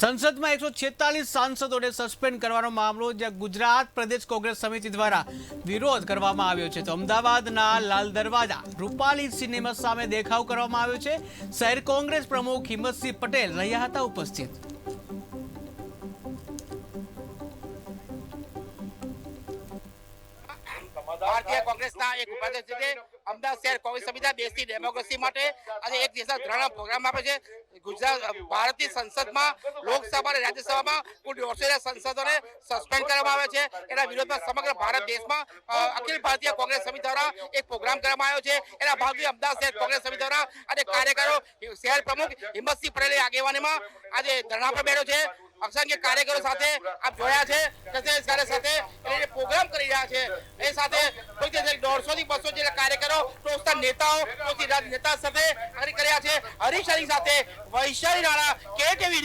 સંસદમાં એકસો છેતાલીસ સાંસદોને સસ્પેન્ડ કરવાનો મામલો જ્યાં ગુજરાત પ્રદેશ કોંગ્રેસ સમિતિ દ્વારા વિરોધ કરવામાં આવ્યો છે. તો અમદાવાદના લાલ દરવાજા રૂપાલી સિનેમા સામે દેખાવ કરવામાં આવ્યો છે. શહેર કોંગ્રેસ પ્રમુખ હિંમતસિંહ પટેલ રહ્યા હતા ઉપસ્થિત. એક અમદાવાદ શહેર કોંગ્રેસ સમિતિ દેશની ડેમોક્રેસી માટે આજે એક દિવસના ધરણા પ્રોગ્રામ આપે છે. ગુજરાત ભારતીય સંસદમાં લોકસભા અને રાજ્યસભામાં કુલ દોઢસો સંસદોને સસ્પેન્ડ કરવામાં આવે છે. એના વિરોધમાં સમગ્ર ભારત દેશમાં અખિલ ભારતીય કોંગ્રેસ સમિતિ દ્વારા એક પ્રોગ્રામ કરવામાં આવ્યો છે. એના ભાગરૂપે અમદાવાદ શહેર કોંગ્રેસ સમિતિ દ્વારા અને કાર્યકરો, શહેર પ્રમુખ હિંમતસિંહ પટેલની આગેવાનીમાં આજે ધરણા પર બેઠો છે. અસંખ્ય કાર્યકરો સાથે આપ જોયા છે કાર્ય સાથે એ પ્રોગ્રામ કરી રહ્યા છે એ સાથે કોઈ કે દોઢસો થી બસો જેટલા કાર્યકરો, ટોચના નેતાઓ, ટોચની રાજનેતા સાથે કરી કર્યા છે. હરીશ અલી સાથે વૈશાલી રાણા કે ટીવી